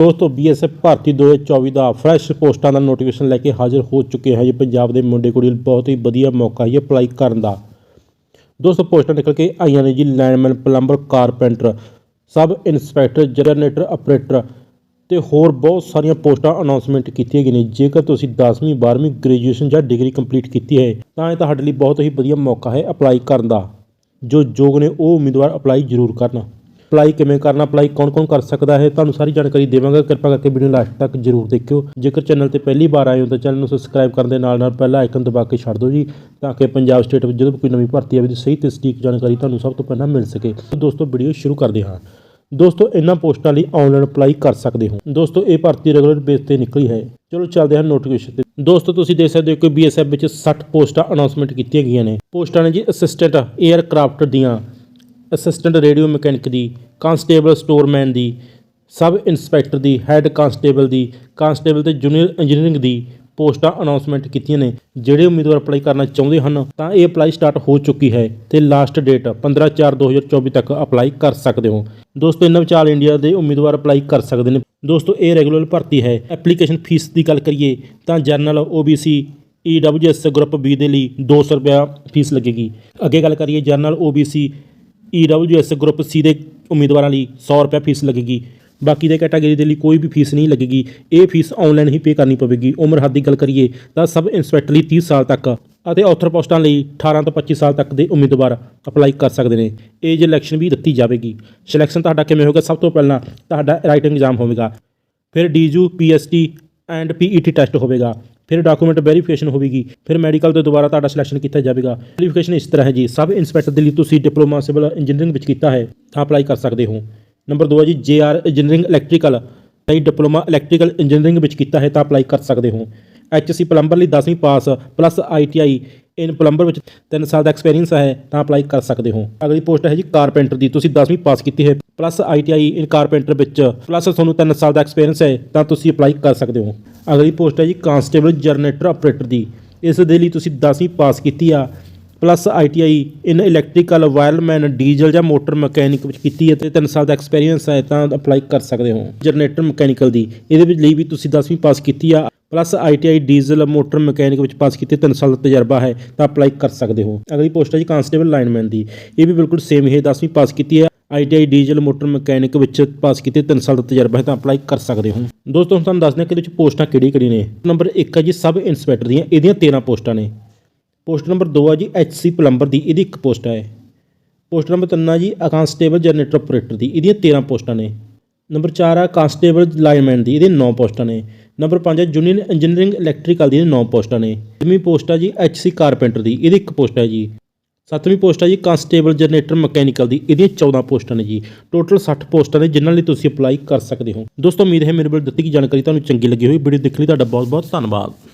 ਦੋਸਤੋ ਬੀਐਸਐਫ ਭਰਤੀ 2024 ਦਾ ਫਰੈਸ਼ ਪੋਸਟਾਂ ਦਾ ਨੋਟੀਫਿਕੇਸ਼ਨ ਲੈ ਕੇ ਹਾਜ਼ਰ ਹੋ ਚੁੱਕੇ ਹਾਂ ਜੀ। ਪੰਜਾਬ ਦੇ ਮੁੰਡੇ ਕੁੜੀ ਲਈ ਬਹੁਤ ਹੀ ਵਧੀਆ ਮੌਕਾ ਹੈ ਅਪਲਾਈ ਕਰਨ ਦਾ। ਦੋਸਤੋ, ਪੋਸਟਾਂ ਨਿਕਲ ਕੇ ਆਈਆਂ ਨੇ ਜੀ lineman plumber carpenter sub inspector generator operator ਤੇ ਹੋਰ ਬਹੁਤ ਸਾਰੀਆਂ ਪੋਸਟਾਂ ਅਨਾਉਂਸਮੈਂਟ ਕੀਤੀਆਂ ਗਈਆਂ ਨੇ। ਜੇਕਰ ਤੁਸੀਂ 10ਵੀਂ 12ਵੀਂ ਗ੍ਰੈਜੂਏਸ਼ਨ ਜਾਂ ਡਿਗਰੀ ਕੰਪਲੀਟ ਕੀਤੀ ਹੈ, ਤਾਂ ਇਹ ਤੁਹਾਡੇ ਲਈ ਬਹੁਤ ਹੀ ਵਧੀਆ ਮੌਕਾ ਹੈ ਅਪਲਾਈ ਕਰਨ ਦਾ। ਜੋ ਯੋਗ ਨੇ, ਉਹ ਉਮੀਦਵਾਰ ਅਪਲਾਈ ਜ਼ਰੂਰ ਕਰਨ। ਅਪਲਾਈ ਕਿਵੇਂ ਕਰਨਾ, ਅਪਲਾਈ ਕੌਣ-ਕੌਣ ਕਰ ਸਕਦਾ ਹੈ, ਤੁਹਾਨੂੰ ਸਾਰੀ ਜਾਣਕਾਰੀ ਦੇਵਾਂਗਾ। ਕਿਰਪਾ ਕਰਕੇ ਵੀਡੀਓ ਲਾਸਟ ਤੱਕ ਜ਼ਰੂਰ ਦੇਖਿਓ। ਜੇਕਰ ਚੈਨਲ ਤੇ ਪਹਿਲੀ ਵਾਰ ਆਏ ਹੋ ਤਾਂ ਚੈਨਲ ਨੂੰ ਸਬਸਕ੍ਰਾਈਬ ਕਰਨ ਦੇ ਨਾਲ ਨਾਲ ਪਹਿਲਾ ਆਈਕਨ ਦਬਾ ਕੇ ਛੱਡ ਦਿਓ ਜੀ, ਤਾਂ ਕਿ ਪੰਜਾਬ ਸਟੇਟ ਵਿੱਚ ਜਦੋਂ ਵੀ ਕੋਈ ਨਵੀਂ ਭਰਤੀ ਆਵੇ ਤਾਂ ਸਹੀ ਤੇ ਸਟੀਕ ਜਾਣਕਾਰੀ ਤੁਹਾਨੂੰ ਸਭ ਤੋਂ ਪਹਿਲਾਂ ਮਿਲ ਸਕੇ। ਦੋਸਤੋ, ਵੀਡੀਓ ਸ਼ੁਰੂ ਕਰਦੇ ਹਾਂ। ਦੋਸਤੋ, ਇਹਨਾਂ ਪੋਸਟਾਂ ਲਈ ਆਨਲਾਈਨ ਅਪਲਾਈ ਕਰ ਸਕਦੇ ਹੋ। ਦੋਸਤੋ, ਇਹ ਭਰਤੀ ਰੈਗੂਲਰ ਬੇਸ ਤੇ ਨਿਕਲੀ ਹੈ। ਚਲੋ, ਚੱਲਦੇ ਹਾਂ ਨੋਟੀਫਿਕੇਸ਼ਨ ਤੇ। ਦੋਸਤੋ, ਤੁਸੀਂ ਦੇਖ ਸਕਦੇ ਹੋ ਕਿ ਬੀਐਸਐਫ ਵਿੱਚ 60 ਪੋਸਟਾਂ ਅਨਾਉਂਸਮੈਂਟ ਕੀਤੀਆਂ ਗਈਆਂ ਨੇ। ਪੋਸਟਾਂ ਨੇ ਜੀ ਅਸਿਸਟੈਂਟ 에ਅਰਕ੍ਰਾਫਟ ਦੀਆਂ। ਅਸਿਸਟੈਂਟ ਰੇਡੀਓ ਮਕੈਨਿਕ ਦੀ ਕਾਂਸਟੇਬਲ ਸਟੋਰਮੈਨ ਦੀ ਸਬ ਇੰਸਪੈਕਟਰ ਦੀ ਹੈੱਡ ਕਾਂਸਟੇਬਲ ਦੀ ਕਾਂਸਟੇਬਲ ਤੇ ਜੂਨੀਅਰ ਇੰਜੀਨੀਅਰਿੰਗ ਦੀ ਪੋਸਟਾਂ ਅਨਾਉਂਸਮੈਂਟ ਕੀਤੀਆਂ ਨੇ। ਜਿਹੜੇ ਉਮੀਦਵਾਰ ਅਪਲਾਈ ਕਰਨਾ ਚਾਹੁੰਦੇ ਹਨ, ਤਾਂ ਇਹ ਅਪਲਾਈ ਸਟਾਰਟ ਹੋ ਚੁੱਕੀ ਹੈ ਤੇ ਲਾਸਟ ਡੇਟ 15/4/2024 ਤੱਕ ਅਪਲਾਈ ਕਰ ਸਕਦੇ ਹੋ। ਦੋਸਤੋ ਇਹਨਾਂ ਵਿੱਚ ਆਲ ਇੰਡੀਆ ਦੇ ਉਮੀਦਵਾਰ ਅਪਲਾਈ ਕਰ ਸਕਦੇ ਨੇ। ਦੋਸਤੋ, ਇਹ ਰੈਗੂਲਰ ਭਰਤੀ ਹੈ। ਐਪਲੀਕੇਸ਼ਨ ਫੀਸ ਦੀ ਗੱਲ ਕਰੀਏ, ਤਾਂ general OBC EWS group B ਦੇ ਲਈ 200 ਰੁਪਇਆ ਫੀਸ ਲੱਗੇਗੀ। ਅੱਗੇ ਗੱਲ ਕਰੀਏ general OBC EWS group C ਦੇ ਉਮੀਦਵਾਰਾਂ ਲਈ 100 ਰੁਪਏ ਫੀਸ ਲੱਗੇਗੀ। ਬਾਕੀ ਦੇ ਕੈਟਾਗਰੀ ਦੇ ਲਈ ਕੋਈ ਵੀ ਫੀਸ ਨਹੀਂ ਲੱਗੇਗੀ। ਇਹ ਫੀਸ ਆਨਲਾਈਨ ਹੀ ਪੇ ਕਰਨੀ ਪਵੇਗੀ। ਉਮਰ ਹੱਦ ਦੀ ਗੱਲ ਕਰੀਏ ਤਾਂ ਸਬ ਇੰਸਪੈਕਟਰ ਲਈ 30 ਸਾਲ ਤੱਕ ਅਤੇ ਆਥਰ ਪੋਸਟਾਂ ਲਈ 18 ਤੋਂ 25 ਸਾਲ ਤੱਕ ਦੇ ਉਮੀਦਵਾਰ ਅਪਲਾਈ ਕਰ ਸਕਦੇ ਨੇ। ਏਜ ਇਲੈਕਸ਼ਨ ਵੀ ਦਿੱਤੀ ਜਾਵੇਗੀ। ਸਿਲੈਕਸ਼ਨ ਤੁਹਾਡਾ ਕਿਵੇਂ ਹੋਗਾ ਸਭ ਤੋਂ ਪਹਿਲਾਂ ਤੁਹਾਡਾ ਰਾਈਟਿੰਗ ਐਗਜ਼ਾਮ ਹੋਵੇਗਾ। ਫਿਰ ਡੀਜੂ ਪੀਐਸਟੀ ਐਂਡ ਪੀਈਟੀ ਟੈਸਟ ਹੋਵੇਗਾ। ਫਿਰ ਡਾਕੂਮੈਂਟ ਵੈਰੀਫਿਕੇਸ਼ਨ ਹੋਵੇਗੀ, ਫਿਰ ਮੈਡੀਕਲ ਤੋਂ ਦੁਬਾਰਾ ਤੁਹਾਡਾ ਸਿਲੈਕਸ਼ਨ ਕੀਤਾ ਜਾਵੇਗਾ। ਵੈਰੀਫਿਕੇਸ਼ਨ ਇਸ ਤਰ੍ਹਾਂ ਹੈ ਜੀ, ਸਬ ਇੰਸਪੈਕਟਰ ਦੇ ਲਈ ਤੁਸੀਂ ਡਿਪਲੋਮਾ ਸਿਵਲ ਇੰਜੀਨੀਅਰਿੰਗ ਵਿੱਚ ਕੀਤਾ ਹੈ, ਤਾਂ ਅਪਲਾਈ ਕਰ ਸਕਦੇ ਹੋ। ਨੰਬਰ 2 ਹੈ ਜੀ ਜੇ ਆਰ ਇੰਜੀਨੀਅਰਿੰਗ ਇਲੈਕਟ੍ਰੀਕਲ ਲਈ ਡਿਪਲੋਮਾ ਇਲੈਕਟ੍ਰੀਕਲ ਇੰਜੀਨੀਅਰਿੰਗ ਵਿੱਚ ਕੀਤਾ ਹੈ, ਤਾਂ ਅਪਲਾਈ ਕਰ ਸਕਦੇ ਹੋ। ਐਚਸੀ ਪਲੰਬਰ ਲਈ 10ਵੀਂ pass plus ITI in plumber ਵਿੱਚ 3 ਸਾਲ ਦਾ ਐਕਸਪੀਰੀਅੰਸ ਹੈ, ਤਾਂ ਅਪਲਾਈ ਕਰ ਸਕਦੇ ਹੋ। ਅਗਲੀ ਪੋਸਟ ਹੈ ਜੀ ਕਾਰਪੈਂਟਰ ਦੀ, ਤੁਸੀਂ 10ਵੀਂ ਪਾਸ ਕੀਤੀ ਹੈ ਪਲੱਸ ਆਈਟੀਆਈ ਇਨ ਕਾਰਪੈਂਟਰ ਵਿੱਚ ਪਲੱਸ ਤੁਹਾਨੂੰ 3 ਸਾਲ ਦਾ ਐਕਸਪੀਰੀਅੰਸ ਹੈ, ਤਾਂ ਤੁਸੀਂ ਅਪਲਾਈ ਕਰ ਸਕਦੇ ਹੋ। ਅਗਲੀ ਪੋਸਟ ਹੈ ਜੀ, ਕਾਂਸਟੇਬਲ ਜਨਰੇਟਰ ਆਪਰੇਟਰ ਦੀ। ਇਸ ਦੇ ਲਈ ਤੁਸੀਂ 10ਵੀਂ ਪਾਸ ਕੀਤੀ ਆ, plus ITI in electrical wireman diesel ਜਾਂ ਮੋਟਰ ਮਕੈਨਿਕ ਵਿੱਚ ਕੀਤੀ ਹੈ ਤੇ 3 ਸਾਲ ਦਾ ਐਕਸਪੀਰੀਅੰਸ ਹੈ, ਤਾਂ ਅਪਲਾਈ ਕਰ ਸਕਦੇ ਹੋ ਜਨਰੇਟਰ ਮਕੈਨੀਕਲ ਦੀ। ਇਹਦੇ ਵਿੱਚ ਲਈ ਵੀ ਤੁਸੀਂ 10ਵੀਂ ਪਾਸ ਕੀਤੀ ਆ, plus ITI diesel, motor mechanic ਵਿੱਚ ਪਾਸ ਕੀਤੇ 3 ਸਾਲ ਦਾ ਤਜਰਬਾ ਹੈ, ਤਾਂ ਅਪਲਾਈ ਕਰ ਸਕਦੇ ਹੋ। ਅਗਲੀ ਪੋਸਟ ਹੈ ਜੀ, ਕਾਂਸਟੇਬਲ ਲਾਈਨਮੈਨ ਦੀ। ਇਹ ਵੀ ਬਿਲਕੁਲ ਸੇਮ ਹੀ ਹੈ 10ਵੀਂ ਪਾਸ ਕੀਤੀ ਹੈ ਆਈਟੀਆਈ ਡੀਜ਼ਲ ਮੋਟਰ ਮਕੈਨਿਕ ਵਿੱਚ ਪਾਸ ਕੀਤੇ 3 ਸਾਲ ਦਾ ਤਜਰਬਾ ਹੈ ਤਾਂ ਅਪਲਾਈ ਕਰ ਸਕਦੇ ਹੋ। ਦੋਸਤੋ, ਹੁਣ ਤੁਹਾਨੂੰ ਦੱਸਦੇ ਹਾਂ ਕਿ ਇਹਦੇ ਵਿੱਚ ਪੋਸਟਾਂ ਕਿਹੜੀ ਕਿਹੜੀ ਨੇ। ਨੰਬਰ 1 ਹੈ ਜੀ, ਸਬ ਇੰਸਪੈਕਟਰ ਦੀਆਂ। ਇਹਦੀਆਂ 13 ਪੋਸਟਾਂ ਨੇ। ਪੋਸਟ ਨੰਬਰ 2 ਹੈ ਜੀ ਐਚਸੀ ਪਲੰਬਰ ਦੀ। ਇਹਦੀ ਇੱਕ ਪੋਸਟ ਹੈ। ਪੋਸਟ ਨੰਬਰ 3 ਹੈ ਜੀ, ਕਾਂਸਟੇਬਲ ਜਨਰੇਟਰ ਆਪਰੇਟਰ ਦੀ। ਇਹਦੀਆਂ 13 ਪੋਸਟਾਂ ਨੇ। ਨੰਬਰ 4 ਹੈ, ਕਾਂਸਟੇਬਲ ਲਾਈਨਮੈਨ ਦੀ। ਇਹਦੇ 9 ਪੋਸਟਾਂ ਨੇ। ਨੰਬਰ 5 ਹੈ ਜੂਨੀਅਰ ਇੰਜੀਨੀਅਰਿੰਗ ਇਲੈਕਟ੍ਰੀਕਲ ਦੀ। 9 ਪੋਸਟਾਂ ਨੇ। ਪੰਜਵੀਂ ਪੋਸਟ ਹੈ ਜੀ ਐਚਸੀ ਕਾਰਪੈਂਟਰ ਦੀ। ਇਹਦੀ ਇੱਕ ਪੋਸਟ ਹੈ ਜੀ। ਸੱਤਵੀਂ ਪੋਸਟ ਆ ਜੀ, ਕਾਂਸਟੇਬਲ ਜਨਰੇਟਰ ਮਕੈਨੀਕਲ ਦੀ। ਇਹਦੀਆਂ 14 ਪੋਸਟਾਂ ਨੇ ਜੀ। ਟੋਟਲ 60 ਪੋਸਟਾਂ ਨੇ, ਜਿਨ੍ਹਾਂ ਲਈ ਤੁਸੀਂ ਅਪਲਾਈ ਕਰ ਸਕਦੇ ਹੋ। ਦੋਸਤੋ, ਉਮੀਦ ਹੈ ਮੇਰੇ ਵੱਲ ਦਿੱਤੀ ਗਈ ਜਾਣਕਾਰੀ ਤੁਹਾਨੂੰ ਚੰਗੀ ਲੱਗੀ ਹੋਈ। ਵੀਡੀਓ ਦੇਖਣ ਲਈ ਤੁਹਾਡਾ ਬਹੁਤ ਬਹੁਤ ਧੰਨਵਾਦ।